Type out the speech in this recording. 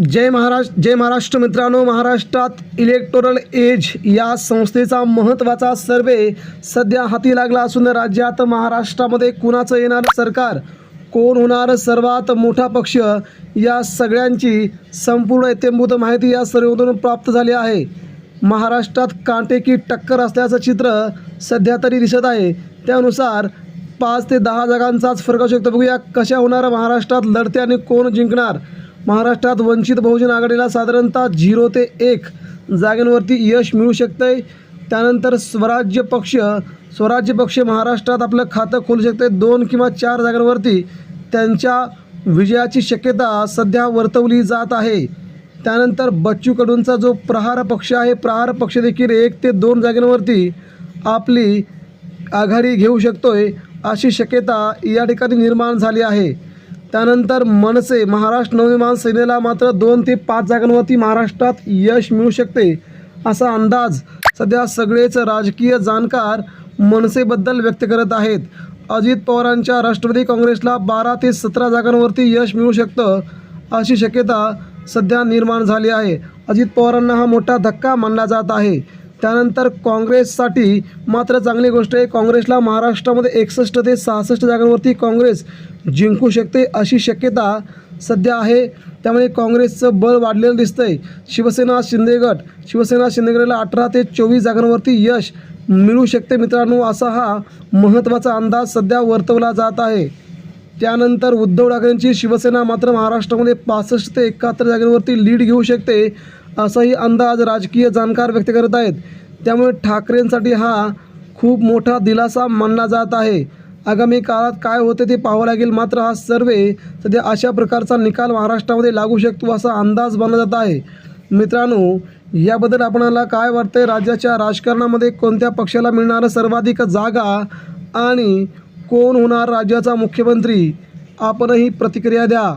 जय महाराष्ट्र जय महाराष्ट्र मित्रांनो. महाराष्ट्रात electoral age या संस्थेचा महत्त्वाचा सर्वे सध्या हाती लागला असून राज्यात महाराष्ट्रामध्ये कुणाचं येणार सरकार? कोण होणार सर्वात मोठा पक्ष? या सगळ्यांची संपूर्ण इत्यंभूत माहिती या सर्वेमधून प्राप्त झाली आहे. महाराष्ट्रात कांटेकी टक्कर असल्याचं चित्र सध्या तरी दिसत आहे. त्यानुसार पाच ते दहा जागांचाच फरक असू शकतो. बघूया कशा होणार महाराष्ट्रात लढते आणि कोण जिंकणार? महाराष्ट्रात वंचित बहुजन आघाडीला साधारणतः झिरो ते एक जागेंवरती यश मिळू शकतंय. त्यानंतर स्वराज्य पक्ष स्वराज्य पक्ष महाराष्ट्रात आपलं खातं खोलू शकते दोन किंवा चार जागांवरती त्यांच्या विजयाची शक्यता सध्या वर्तवली जात आहे. त्यानंतर बच्चू कडूंचा जो प्रहार पक्ष आहे प्रहार पक्ष देखील एक ते दोन जागांवरती आपली आघाडी घेऊ शकतो आहे अशी शक्यता या ठिकाणी निर्माण झाली आहे. त्यानंतर मनसे महाराष्ट्र नवनिर्माण सेनेला मात्र दोन ते पाच जागांवरती महाराष्ट्रात यश मिळू शकते असा अंदाज सध्या सगळेच राजकीय जाणकार मनसेबद्दल व्यक्त करत आहेत. अजित पवारांच्या राष्ट्रवादी काँग्रेसला बारा ते सतरा जागांवरती यश मिळू शकतं अशी शक्यता सध्या निर्माण झाली आहे. अजित पवारांना हा मोठा धक्का मानला जात आहे. त्यानंतर काँग्रेससाठी मात्र चांगली गोष्ट आहे. काँग्रेसला महाराष्ट्रामध्ये एकसष्ट ते सहासष्ट जागांवरती काँग्रेस जिंकू शकते अशी शक्यता सध्या आहे. त्यामुळे काँग्रेसचं बळ वाढलेलं दिसतं आहे शिवसेना शिंदेगट शिवसेना शिंदेगडला अठरा ते चोवीस जागांवरती यश मिळू शकते मित्रांनो असा हा महत्त्वाचा अंदाज सध्या वर्तवला जात आहे. त्यानंतर उद्धव ठाकरेंची शिवसेना मात्र महाराष्ट्रामध्ये पासष्ट ते एकाहत्तर जागांवरती लीड घेऊ शकते. असाही अंदाज राजकीय जाणकार व्यक्त करत आहेत. त्यामुळे ठाकरेंसाठी हा खूप मोठा दिलासा मानला जात आहे. आगामी काळात काय होते ते पाहावं लागेल. मात्र हा सर्वे सध्या अशा प्रकारचा निकाल महाराष्ट्रामध्ये लागू शकतो असा अंदाज बांधला जात आहे. मित्रांनो याबद्दल आपणाला काय वाटतंय? राज्याच्या राजकारणामध्ये कोणत्या पक्षाला मिळणारं सर्वाधिक जागा आणि कोण होणार राज्याचा मुख्यमंत्री? आपणही प्रतिक्रिया द्या.